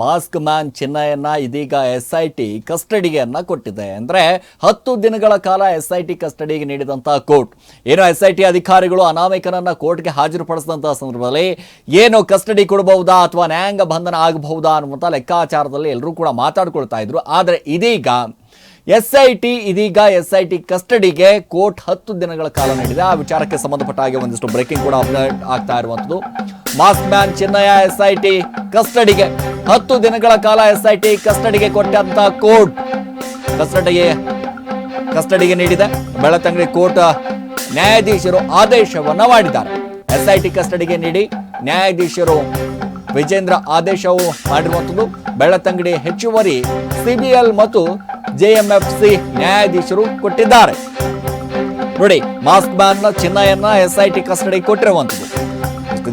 Mask man ಚಿನ್ನಯನ್ನ ಇದೀಗ S I T ಕಸ್ಟಡಿಗೆಯನ್ನ ಕೊಟ್ಟಿದೆ ಅಂದ್ರೆ ಹತ್ತು ದಿನಗಳ ಕಾಲ ಎಸ್ ಐ ಟಿ ಕಸ್ಟಡಿಗೆ ನೀಡಿದಂತಹ ಕೋರ್ಟ್. ಏನು ಎಸ್ ಐ ಟಿ ಅಧಿಕಾರಿಗಳು ಅನಾಮಿಕನನ್ನ ಕೋರ್ಟ್ಗೆ ಹಾಜರುಪಡಿಸಿದಂತಹ ಸಂದರ್ಭದಲ್ಲಿ ಏನು ಕಸ್ಟಡಿ ಕೊಡಬಹುದಾ ಅಥವಾ ನ್ಯಾಯಾಂಗ ಬಂಧನ ಆಗಬಹುದಾ ಅನ್ನುವಂಥ ಲೆಕ್ಕಾಚಾರದಲ್ಲಿ ಎಲ್ಲರೂ ಕೂಡ ಮಾತಾಡ್ಕೊಳ್ತಾ ಇದ್ರು. ಆದರೆ ಇದೀಗ ಎಸ್ ಐ ಟಿ ಇದೀಗ ಎಸ್ ಐ ಟಿ ಕಸ್ಟಡಿಗೆ ಕೋರ್ಟ್ ಹತ್ತು ದಿನಗಳ ಕಾಲ ನೀಡಿದೆ. ಆ ವಿಚಾರಕ್ಕೆ ಸಂಬಂಧಪಟ್ಟ ಹಾಗೆ ಒಂದಿಷ್ಟು ಬ್ರೇಕಿಂಗ್ ಕೂಡ ಅಪ್ಡೇಟ್ ಆಗ್ತಾ ಇರುವಂಥದ್ದು. Mask man Chennaiah S I T ಕಸ್ಟಡಿಗೆ. ಹತ್ತು ದಿನಗಳ ಕಾಲ ಎಸ್ ಐ ಟಿ ಕಸ್ಟಡಿಗೆ ಕೊಟ್ಟಂತ ಕೋರ್ಟ್ ಕಸ್ಟಡಿಗೆ ಕಸ್ಟಡಿಗೆ ನೀಡಿದೆ. ಬೆಳತಂಗಡಿ ಕೋರ್ಟ್ ನ್ಯಾಯಾಧೀಶರು ಆದೇಶವನ್ನು ಮಾಡಿದ್ದಾರೆ. ಎಸ್ ಐ ಟಿ ಕಸ್ಟಡಿಗೆ ನೀಡಿ ನ್ಯಾಯಾಧೀಶರು ವಿಜೇಂದ್ರ ಆದೇಶವು ಮಾಡಿರುವಂಥದ್ದು. ಬೆಳತಂಗಡಿ ಹೆಚ್ಚುವರಿ ಸಿಬಿಎಲ್ ಮತ್ತು ಜೆಎಂಎಫ್ಸಿ ನ್ಯಾಯಾಧೀಶರು ಕೊಟ್ಟಿದ್ದಾರೆ. ನೋಡಿ, ಮಾಸ್ಕ್ ಮ್ಯಾನ್ ಚಿನ್ನಯನ್ನ ಎಸ್ ಐ ಟಿ ಕಸ್ಟಡಿ ಕೊಟ್ಟಿರುವಂಥದ್ದು.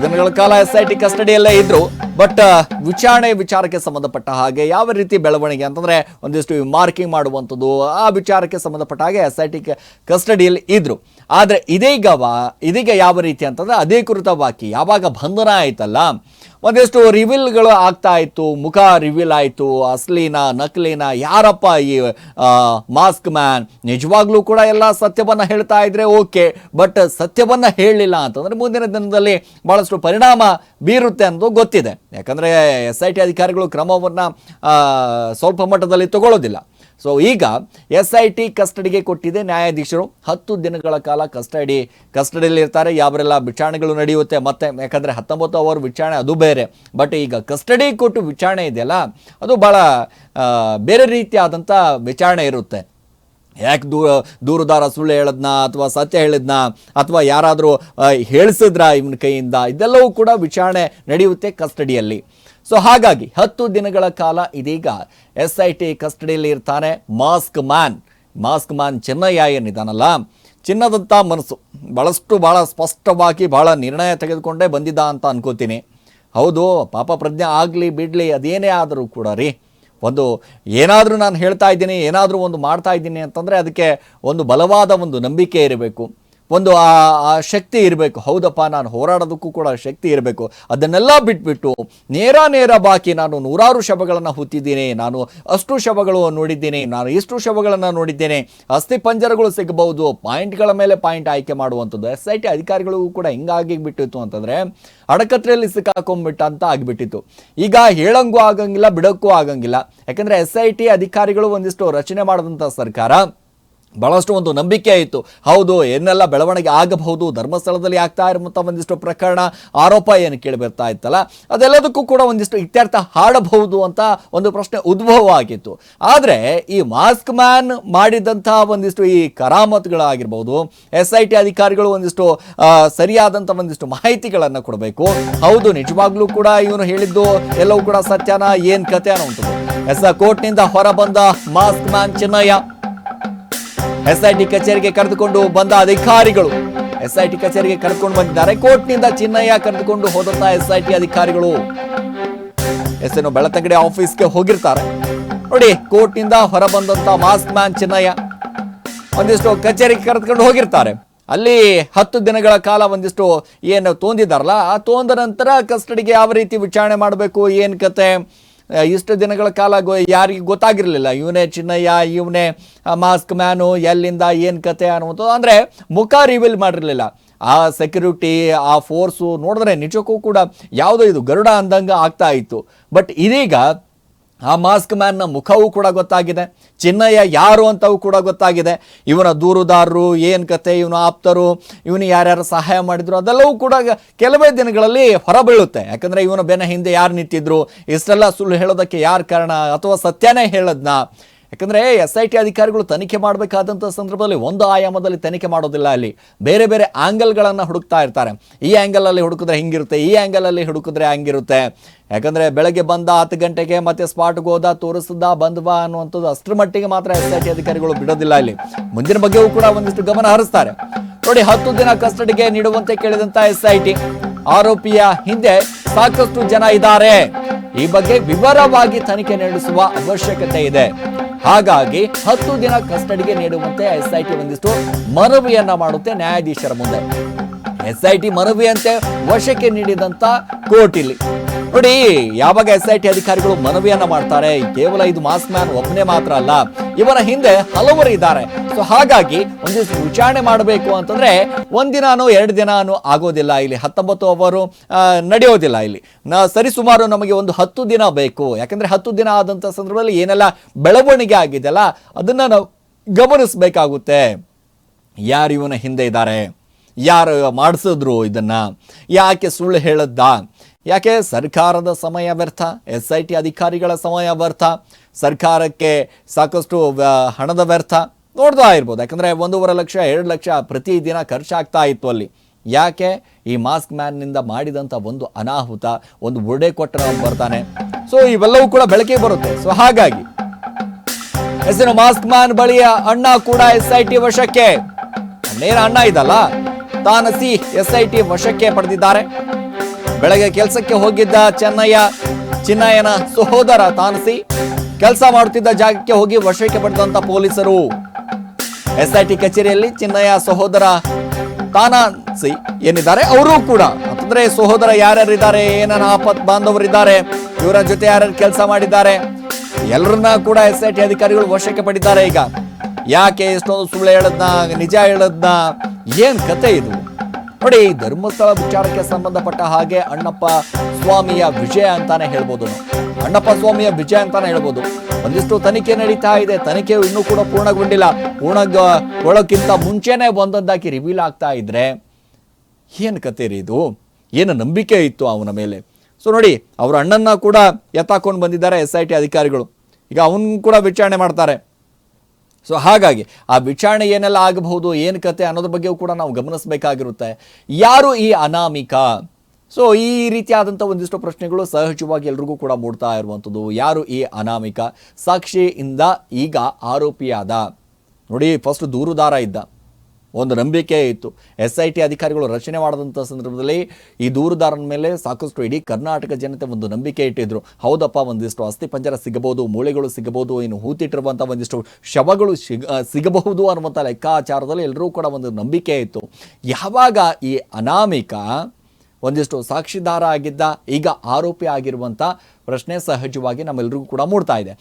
ದಿನಗಳ ಕಾಲ ಎಸ್ ಐ ಟಿ ಕಸ್ಟಡಿಯಲ್ಲೇ ಇದ್ರು. ಬಟ್ ವಿಚಾರಣೆ ವಿಚಾರಕ್ಕೆ ಸಂಬಂಧಪಟ್ಟ ಹಾಗೆ ಯಾವ ರೀತಿ ಬೆಳವಣಿಗೆ ಅಂತಂದ್ರೆ ಒಂದಿಷ್ಟು ಮಾರ್ಕಿಂಗ್ ಮಾಡುವಂಥದ್ದು, ಆ ವಿಚಾರಕ್ಕೆ ಸಂಬಂಧಪಟ್ಟ ಹಾಗೆ ಎಸ್ ಐ ಟಿ ಕಸ್ಟಡಿಯಲ್ಲಿ ಇದ್ರು. ಆದ್ರೆ ಇದೀಗ ವಾ- ಇದೀಗ ಯಾವ ರೀತಿ ಅಂತಂದ್ರೆ ಅಧಿಕೃತವಾಗಿ ಯಾವಾಗ ಬಂಧನ ಆಯ್ತಲ್ಲ ಒಂದಿಷ್ಟು ರಿವಿಲ್ಗಳು ಆಗ್ತಾ ಇತ್ತು. ಮುಖ ರಿವೀಲ್ ಆಯಿತು. ಅಸ್ಲಿನ ನಕಲಿನ, ಯಾರಪ್ಪ ಈ ಮಾಸ್ಕ್ ಮ್ಯಾನ್ ನಿಜವಾಗ್ಲೂ ಕೂಡ ಎಲ್ಲ ಸತ್ಯವನ್ನು ಹೇಳ್ತಾ ಇದ್ರೆ ಓಕೆ. ಬಟ್ ಸತ್ಯವನ್ನು ಹೇಳಲಿಲ್ಲ ಅಂತಂದ್ರೆ ಮುಂದಿನ ದಿನದಲ್ಲಿ ಭಾಳಷ್ಟು ಪರಿಣಾಮ ಬೀರುತ್ತೆ ಅನ್ನೋದು ಗೊತ್ತಿದೆ. ಯಾಕಂದರೆ ಎಸ್ ಐ ಟಿ ಅಧಿಕಾರಿಗಳು ಕ್ರಮವನ್ನು ಸ್ವಲ್ಪ ಮಟ್ಟದಲ್ಲಿ ತಗೊಳ್ಳೋದಿಲ್ಲ. ಸೊ ಈಗ ಎಸ್ ಐ ಟಿ ಕಸ್ಟಡಿಗೆ ಕೊಟ್ಟಿದೆ ನ್ಯಾಯಾಧೀಶರು. ಹತ್ತು ದಿನಗಳ ಕಾಲ ಕಸ್ಟಡಿ ಕಸ್ಟಡಿಯಲ್ಲಿ ಇರ್ತಾರೆ. ಯಾವರೆಲ್ಲ ವಿಚಾರಣೆಗಳು ನಡೆಯುತ್ತೆ, ಮತ್ತೆ ಯಾಕಂದರೆ ಹತ್ತೊಂಬತ್ತು ಅವರ್ ವಿಚಾರಣೆ ಅದು ಬೇರೆ. ಬಟ್ ಈಗ ಕಸ್ಟಡಿ ಕೊಟ್ಟು ವಿಚಾರಣೆ ಇದೆಯಲ್ಲ, ಅದು ಭಾಳ ಬೇರೆ ರೀತಿಯಾದಂಥ ವಿಚಾರಣೆ ಇರುತ್ತೆ. ಯಾಕೆ ದೂರ ದೂರುದಾರ ಸುಳ್ಳು ಹೇಳದ್ನ, ಅಥವಾ ಸತ್ಯ ಹೇಳಿದ್ನ, ಅಥವಾ ಯಾರಾದರೂ ಹೇಳಿಸಿದ್ರ ಇವನ ಕೈಯಿಂದ, ಇದೆಲ್ಲವೂ ಕೂಡ ವಿಚಾರಣೆ ನಡೆಯುತ್ತೆ ಕಸ್ಟಡಿಯಲ್ಲಿ ಸೊ ಹಾಗಾಗಿ ಹತ್ತು ದಿನಗಳ ಕಾಲ ಇದೀಗ ಎಸ್ ಐ ಟಿ ಕಸ್ಟಡಿಯಲ್ಲಿ ಇರ್ತಾನೆ mask man. Mask man Chennaiah ಏನಿದಾನಲ್ಲ ಚಿನ್ನದಂಥ ಮನಸ್ಸು. ಭಾಳಷ್ಟು ಭಾಳ ಸ್ಪಷ್ಟವಾಗಿ ಭಾಳ ನಿರ್ಣಯ ತೆಗೆದುಕೊಂಡೇ ಬಂದಿದ್ದ ಅಂತ ಅನ್ಕೋತೀನಿ. ಹೌದು, ಪಾಪ ಪ್ರಜ್ಞೆ ಆಗಲಿ ಬಿಡಲಿ ಅದೇನೇ ಆದರೂ ಕೂಡ ರೀ. ಒಂದು ಏನಾದರೂ ನಾನು ಹೇಳ್ತಾ ಇದ್ದೀನಿ, ಏನಾದರೂ ಒಂದು ಮಾಡ್ತಾ ಇದ್ದೀನಿ ಅಂತಂದರೆ ಅದಕ್ಕೆ ಒಂದು ಬಲವಾದ ಒಂದು ನಂಬಿಕೆ ಇರಬೇಕು. ಒಂದು ಆ ಶಕ್ತಿ ಇರಬೇಕು. ಹೌದಪ್ಪ, ನಾನು ಹೋರಾಡೋದಕ್ಕೂ ಕೂಡ ಶಕ್ತಿ ಇರಬೇಕು. ಅದನ್ನೆಲ್ಲ ಬಿಟ್ಬಿಟ್ಟು ನೇರ ನೇರ ಬಾಕಿ ನಾನು ನೂರಾರು ಶವಗಳನ್ನು ಹುತ್ತಿದ್ದೀನಿ. ನಾನು ಅಷ್ಟು ಶವಗಳು ನೋಡಿದ್ದೀನಿ. ನಾನು ಇಷ್ಟು ಶವಗಳನ್ನು ನೋಡಿದ್ದೇನೆ. ಅಸ್ಥಿ ಪಂಜರಗಳು ಸಿಗಬಹುದು. ಪಾಯಿಂಟ್ಗಳ ಮೇಲೆ ಪಾಯಿಂಟ್ ಆಯ್ಕೆ ಮಾಡುವಂಥದ್ದು. ಎಸ್ ಐ ಟಿ ಅಧಿಕಾರಿಗಳಿಗೂ ಕೂಡ ಹಿಂಗಾಗಿ ಬಿಟ್ಟಿತ್ತು ಅಂತಂದರೆ ಅಡಕತ್ರೆಯಲ್ಲಿ ಸಿಕ್ಕಾಕೊಂಡ್ಬಿಟ್ಟ ಅಂತ ಆಗಿಬಿಟ್ಟಿತ್ತು. ಈಗ ಹೇಳಂಗೂ ಆಗಂಗಿಲ್ಲ, ಬಿಡೋಕ್ಕೂ ಆಗಂಗಿಲ್ಲ. ಯಾಕಂದರೆ ಎಸ್ ಐ ಟಿ ಅಧಿಕಾರಿಗಳು ಒಂದಿಷ್ಟು ರಚನೆ ಮಾಡಿದಂಥ ಸರ್ಕಾರ ಬಹಳಷ್ಟು ಒಂದು ನಂಬಿಕೆ ಆಯಿತು. ಹೌದು, ಏನೆಲ್ಲ ಬೆಳವಣಿಗೆ ಆಗಬಹುದು, ಧರ್ಮಸ್ಥಳದಲ್ಲಿ ಆಗ್ತಾ ಇರುವಂಥ ಒಂದಿಷ್ಟು ಪ್ರಕರಣ, ಆರೋಪ ಏನು ಕೇಳಿ ಬರ್ತಾ ಇತ್ತಲ್ಲ, ಅದೆಲ್ಲದಕ್ಕೂ ಕೂಡ ಒಂದಿಷ್ಟು ಇತ್ಯರ್ಥ ಹಾಡಬಹುದು ಅಂತ ಒಂದು ಪ್ರಶ್ನೆ ಉದ್ಭವ ಆಗಿತ್ತು ಆದರೆ ಈ ಮಾಸ್ಕ್ ಮ್ಯಾನ್ ಮಾಡಿದಂಥ ಒಂದಿಷ್ಟು ಈ ಕರಾಮತ್ಗಳಾಗಿರ್ಬೋದು ಎಸ್ ಐ ಟಿ ಅಧಿಕಾರಿಗಳು ಒಂದಿಷ್ಟು ಸರಿಯಾದಂಥ ಒಂದಿಷ್ಟು ಮಾಹಿತಿಗಳನ್ನು ಕೊಡಬೇಕು. ಹೌದು, ನಿಜವಾಗ್ಲೂ ಕೂಡ ಇವನು ಹೇಳಿದ್ದು ಎಲ್ಲವೂ ಕೂಡ ಸತ್ಯನ? ಏನು ಕತೆ ಉಂಟು ಎಸ್ ಕೋರ್ಟ್ನಿಂದ ಹೊರಬಂದ ಮಾಸ್ಕ್ ಮ್ಯಾನ್ ಚಿನ್ನಯ್ಯ ಎಸ್ಐಟಿ ಕಚೇರಿಗೆ ಕರೆದುಕೊಂಡು ಬಂದ ಅಧಿಕಾರಿಗಳು. ಎಸ್ಐಟಿ ಕಚೇರಿಗೆ ಕರೆದುಕೊಂಡು ಬಂದಿದ್ದಾರೆ ಕೋರ್ಟ್ನಿಂದ ಚಿನ್ನಯ್ಯ ಕರೆದುಕೊಂಡು ಹೋದಂತ ಎಸ್ಐಟಿ ಅಧಿಕಾರಿಗಳು. ಎಸ್ ಎನ್ ಬೆಳತಂಗಡಿ ಆಫೀಸ್ಗೆ ಹೋಗಿರ್ತಾರೆ. ನೋಡಿ, ಕೋರ್ಟ್ನಿಂದ ಹೊರ ಬಂದಂತ ಮಾಸ್ಕ್ ಮ್ಯಾನ್ ಚಿನ್ನಯ್ಯ ಒಂದಿಷ್ಟು ಕಚೇರಿಗೆ ಕರೆದುಕೊಂಡು ಹೋಗಿರ್ತಾರೆ. ಅಲ್ಲಿ ಹತ್ತು ದಿನಗಳ ಕಾಲ ಒಂದಿಷ್ಟು ಏನು ತೋಂದಿದ್ದಾರಲ್ಲ, ಆ ತೋಂದ ನಂತರ ಕಸ್ಟಡಿಗೆ ಯಾವ ರೀತಿ ವಿಚಾರಣೆ ಮಾಡಬೇಕು, ಏನು ಕತೆ? ಇಷ್ಟು ದಿನಗಳ ಕಾಲ ಗೊ ಯಾರಿಗೆ ಗೊತ್ತಾಗಿರಲಿಲ್ಲ. ಇವನೇ ಚಿನ್ನಯ್ಯ, ಇವನೇ ಮಾಸ್ಕ್ ಮ್ಯಾನು, ಎಲ್ಲಿಂದ, ಏನು ಕತೆ ಅನ್ನುವಂಥದ್ದು. ಅಂದರೆ ಮುಖ ರಿವೀಲ್ ಮಾಡಿರಲಿಲ್ಲ. ಆ ಸೆಕ್ಯೂರಿಟಿ ಆ ಫೋರ್ಸು ನೋಡಿದ್ರೆ ನಿಜಕ್ಕೂ ಕೂಡ ಯಾವುದೋ ಇದು ಗರುಡ ಅಂದಂಗೆ ಆಗ್ತಾ ಇತ್ತು. ಬಟ್ ಇದೀಗ ಆ ಮಾಸ್ಕ್ ಮ್ಯಾನ್ನ ಮುಖವೂ ಕೂಡ ಗೊತ್ತಾಗಿದೆ ಚಿನ್ನಯ್ಯ ಯಾರು ಅಂತವೂ ಕೂಡ ಗೊತ್ತಾಗಿದೆ. ಇವನ ದೂರುದಾರರು, ಏನು ಕತೆ, ಇವನ ಆಪ್ತರು, ಇವನು ಯಾರ್ಯಾರು ಸಹಾಯ ಮಾಡಿದ್ರು, ಅದೆಲ್ಲವೂ ಕೂಡ ಕೆಲವೇ ದಿನಗಳಲ್ಲಿ ಹೊರಬೀಳುತ್ತೆ. ಯಾಕಂದರೆ ಇವನ ಬೆನ್ನ ಹಿಂದೆ ಯಾರು ನಿಂತಿದ್ರು, ಇಷ್ಟೆಲ್ಲ ಸುಳ್ಳು ಹೇಳೋದಕ್ಕೆ ಯಾರು ಕಾರಣ, ಅಥವಾ ಸತ್ಯನೇ ಹೇಳದ್ನ? ಯಾಕಂದರೆ ಎಸ್ ಐ ಟಿ ಅಧಿಕಾರಿಗಳು ತನಿಖೆ ಮಾಡಬೇಕಾದಂಥ ಸಂದರ್ಭದಲ್ಲಿ ಒಂದು ಆಯಾಮದಲ್ಲಿ ತನಿಖೆ ಮಾಡೋದಿಲ್ಲ ಅಲ್ಲಿ. ಬೇರೆ ಬೇರೆ ಆ್ಯಂಗಲ್ಗಳನ್ನು ಹುಡುಕ್ತಾ ಇರ್ತಾರೆ. ಈ ಆ್ಯಂಗಲಲ್ಲಿ ಹುಡುಕಿದ್ರೆ ಹಿಂಗಿರುತ್ತೆ, ಈ ಆ್ಯಂಗಲಲ್ಲಿ ಹುಡುಕಿದ್ರೆ ಹಂಗಿರುತ್ತೆ. ಯಾಕಂದರೆ, ಬೆಳಗ್ಗೆ ಬಂದ ಹತ್ತು ಗಂಟೆಗೆ ಮತ್ತೆ ಸ್ಪಾಟ್ಗೆ ಹೋದ, ತೋರಿಸಿದ ಬಂದ್ವಾ ಅನ್ನುವಂಥದ್ದು ಅಷ್ಟರ ಮಟ್ಟಿಗೆ ಮಾತ್ರ ಎಸ್ ಐ ಟಿ ಅಧಿಕಾರಿಗಳು ಬಿಡೋದಿಲ್ಲ ಇಲ್ಲಿ ಮುಂದಿನ ಬಗ್ಗೆಯೂ ಕೂಡ ಒಂದಿಷ್ಟು ಗಮನ ಹರಿಸ್ತಾರೆ. ನೋಡಿ, ಹತ್ತು ದಿನ ಕಸ್ಟಡಿಗೆ ನೀಡುವಂತೆ ಕೇಳಿದಂತ ಎಸ್ ಐ ಟಿ ಆರೋಪಿಯ ಹಿಂದೆ ಸಾಕಷ್ಟು ಜನ ಇದ್ದಾರೆ. ಈ ಬಗ್ಗೆ ವಿವರವಾಗಿ ತನಿಖೆ ನಡೆಸುವ ಅವಶ್ಯಕತೆ ಇದೆ. ಹಾಗಾಗಿ ಹತ್ತು ದಿನ ಕಸ್ಟಡಿಗೆ ನೀಡುವಂತೆ ಎಸ್ಐಟಿ ಒಂದಿಷ್ಟು ಮನವಿಯನ್ನ ಮಾಡುತ್ತೆ ನ್ಯಾಯಾಧೀಶರ ಮುಂದೆ. ಎಸ್ಐಟಿ ಮನವಿಯಂತೆ ವಶಕ್ಕೆ ನೀಡಿದಂತ ಕೋರ್ಟ್ ಇಲ್ಲಿ. ನೋಡಿ, ಯಾವಾಗ ಎಸ್ ಐ ಟಿ ಅಧಿಕಾರಿಗಳು ಮನವಿಯನ್ನ ಮಾಡ್ತಾರೆ, ಕೇವಲ ಇದು ಮಾಸ್ ಮ್ಯಾನ್ ಒಬ್ಬನೇ ಮಾತ್ರ ಅಲ್ಲ, ಇವರ ಹಿಂದೆ ಹಲವರು ಇದ್ದಾರೆ. ಸೊ ಹಾಗಾಗಿ ಒಂದಿಷ್ಟು ವಿಚಾರಣೆ ಮಾಡಬೇಕು ಅಂತಂದ್ರೆ ಒಂದಿನಾನು ಎರಡು ದಿನಾನು ಆಗೋದಿಲ್ಲ ಇಲ್ಲಿ, ಹತ್ತೊಂಬತ್ತು ಅವರು ನಡೆಯೋದಿಲ್ಲ ಇಲ್ಲಿ. ಸರಿ ಸರಿಸುಮಾರು ನಮಗೆ ಒಂದು ಹತ್ತು ದಿನ ಬೇಕು. ಯಾಕಂದ್ರೆ ಹತ್ತು ದಿನ ಆದಂತ ಸಂದರ್ಭದಲ್ಲಿ ಏನೆಲ್ಲ ಬೆಳವಣಿಗೆ ಆಗಿದೆಯಲ್ಲ ಅದನ್ನ ನಾವು ಗಮನಿಸಬೇಕಾಗುತ್ತೆ. ಯಾರು ಇವನ ಹಿಂದೆ ಇದ್ದಾರೆ? ಯಾರು ಮಾಡಿಸಿದ್ರು ಇದನ್ನ? ಯಾಕೆ ಸುಳ್ಳು ಹೇಳದ್ದ? ಯಾಕೆ ಸರ್ಕಾರದ ಸಮಯ ವ್ಯರ್ಥ? ಎಸ್ ಐ ಟಿ ಅಧಿಕಾರಿಗಳ ಸಮಯ ವ್ಯರ್ಥ? ಸರ್ಕಾರಕ್ಕೆ ಸಾಕಷ್ಟು ಹಣದ ವ್ಯರ್ಥ? ನೋಡ್ತಾ ಇರ್ಬೋದು. ಯಾಕಂದರೆ ಒಂದೂವರೆ ಲಕ್ಷ, ಎರಡು ಲಕ್ಷ ಪ್ರತಿದಿನ ಖರ್ಚಾಗ್ತಾ ಇತ್ತು ಅಲ್ಲಿ. ಯಾಕೆ? ಈ ಮಾಸ್ಕ್ ಮ್ಯಾನ್ನಿಂದ ಮಾಡಿದಂಥ ಒಂದು ಅನಾಹುತ, ಒಂದು ಒಡೆ ಕೊಟ್ಟರೆ ಬರ್ತಾನೆ. ಸೊ ಇವೆಲ್ಲವೂ ಕೂಡ ಬೆಳಕಿಗೆ ಬರುತ್ತೆ. ಸೊ ಹಾಗಾಗಿ ಹೆಸರು ಮಾಸ್ಕ್ ಮ್ಯಾನ್ ಬಳಿಯ ಅಣ್ಣ ಕೂಡ ಎಸ್ ಐ ಟಿ ವಶಕ್ಕೆ. ನೇರ ಅಣ್ಣ ಇದಲ್ಲ? ತಾನಸಿ ಎಸ್ಐಟಿ ವಶಕ್ಕೆ ಪಡೆದಿದ್ದಾರೆ. ಬೆಳಗ್ಗೆ ಕೆಲಸಕ್ಕೆ ಹೋಗಿದ್ದ ಚೆನ್ನಯ್ಯ ಚಿನ್ನಯ್ಯನ ಸಹೋದರ ತಾನಸಿ ಕೆಲಸ ಮಾಡುತ್ತಿದ್ದ ಜಾಗಕ್ಕೆ ಹೋಗಿ ವಶಕ್ಕೆ ಪಡೆದಂತ ಪೊಲೀಸರು. ಎಸ್ಐಟಿ ಕಚೇರಿಯಲ್ಲಿ ಚಿನ್ನಯ್ಯ ಸಹೋದರ ತಾನಾಸಿ ಏನಿದ್ದಾರೆ ಅವರು ಕೂಡ. ಅಂತಂದ್ರೆ ಸಹೋದರ ಯಾರ್ಯಾರಿದ್ದಾರೆ, ಏನೇನ ಆಪತ್ ಬಾಂಧವರಿದ್ದಾರೆ, ಇವರ ಜೊತೆ ಯಾರ್ಯಾರು ಕೆಲಸ ಮಾಡಿದ್ದಾರೆ, ಎಲ್ಲರನ್ನ ಕೂಡ ಎಸ್ಐಟಿ ಅಧಿಕಾರಿಗಳು ವಶಕ್ಕೆ ಪಡೆದಿದ್ದಾರೆ ಈಗ. ಯಾಕೆ ಎಷ್ಟೊಂದು ಸುಳ್ಳು ಹೇಳದ್ನ, ನಿಜ ಹೇಳದ್ನ? ಏನ್ ಕತೆ ಇದು? ನೋಡಿ, ಧರ್ಮಸ್ಥಳ ವಿಚಾರಕ್ಕೆ ಸಂಬಂಧಪಟ್ಟ ಹಾಗೆ ಅಣ್ಣಪ್ಪ ಸ್ವಾಮಿಯ ವಿಜಯ ಅಂತಾನೆ ಹೇಳ್ಬೋದು. ಅಣ್ಣಪ್ಪ ಸ್ವಾಮಿಯ ವಿಜಯ ಅಂತಾನೆ ಹೇಳ್ಬೋದು. ಒಂದಿಷ್ಟು ತನಿಖೆ ನಡೀತಾ ಇದೆ. ತನಿಖೆ ಇನ್ನೂ ಕೂಡ ಪೂರ್ಣಗೊಂಡಿಲ್ಲ. ಪೂರ್ಣಗೊಳ್ಳೋಕ್ಕಿಂತ ಮುಂಚೆನೆ ಒಂದೊಂದಾಗಿ ರಿವೀಲ್ ಆಗ್ತಾ ಇದ್ರೆ ಏನು ಕತೆ ರೀ ಇದು? ಏನು ನಂಬಿಕೆ ಇತ್ತು ಅವನ ಮೇಲೆ? ಸೊ ನೋಡಿ, ಅವರ ಅಣ್ಣನ್ನ ಕೂಡ ಎತ್ತಾಕೊಂಡು ಬಂದಿದ್ದಾರೆ ಎಸ್ ಐ ಟಿ ಅಧಿಕಾರಿಗಳು. ಈಗ ಅವನ್ ಕೂಡ ವಿಚಾರಣೆ ಮಾಡ್ತಾರೆ. ಸೊ ಹಾಗಾಗಿ ಆ ವಿಚಾರಣೆ ಏನೆಲ್ಲ ಆಗಬಹುದು, ಏನು ಕತೆ ಅನ್ನೋದ್ರ ಬಗ್ಗೆಯೂ ಕೂಡ ನಾವು ಗಮನಿಸಬೇಕಾಗಿರುತ್ತೆ. ಯಾರು ಈ ಅನಾಮಿಕ? ಸೊ ಈ ರೀತಿಯಾದಂಥ ಒಂದಿಷ್ಟು ಪ್ರಶ್ನೆಗಳು ಸಹಜವಾಗಿ ಎಲ್ರಿಗೂ ಕೂಡ ಮೂಡ್ತಾ ಇರುವಂಥದ್ದು. ಯಾರು ಈ ಅನಾಮಿಕ? ಸಾಕ್ಷಿಯಿಂದ ಈಗ ಆರೋಪಿಯಾದ. ನೋಡಿ ಫಸ್ಟ್ ದೂರುದಾರ ಇದ್ದ. ಒಂದು ನಂಬಿಕೆ ಇತ್ತು. ಎಸ್ ಐ ಟಿ ಅಧಿಕಾರಿಗಳು ರಚನೆ ಮಾಡಿದಂಥ ಸಂದರ್ಭದಲ್ಲಿ ಈ ದೂರುದಾರನ ಮೇಲೆ ಸಾಕಷ್ಟು ಇಡೀ ಕರ್ನಾಟಕ ಜನತೆ ಒಂದು ನಂಬಿಕೆ ಇಟ್ಟಿದ್ರು. ಹೌದಪ್ಪ, ಒಂದಿಷ್ಟು ಅಸ್ಥಿ ಪಂಜರ ಸಿಗಬಹುದು, ಮೂಳೆಗಳು ಸಿಗಬಹುದು, ಇನ್ನು ಹೂತಿಟ್ಟಿರುವಂಥ ಒಂದಿಷ್ಟು ಶವಗಳು ಸಿಗ ಸಿಗಬಹುದು ಅನ್ನುವಂಥ ಲೆಕ್ಕಾಚಾರದಲ್ಲಿ ಎಲ್ಲರೂ ಕೂಡ ಒಂದು ನಂಬಿಕೆ ಇತ್ತು. ಯಾವಾಗ ಈ ಅನಾಮಿಕ ಒಂದಿಷ್ಟು ಸಾಕ್ಷಿದಾರ ಆಗಿದ್ದ, ಈಗ ಆರೋಪಿ ಆಗಿರುವಂಥ ಪ್ರಶ್ನೆ ಸಹಜವಾಗಿ ನಮ್ಮೆಲ್ಲರಿಗೂ ಕೂಡ ಮೂಡ್ತಾ ಇದೆ.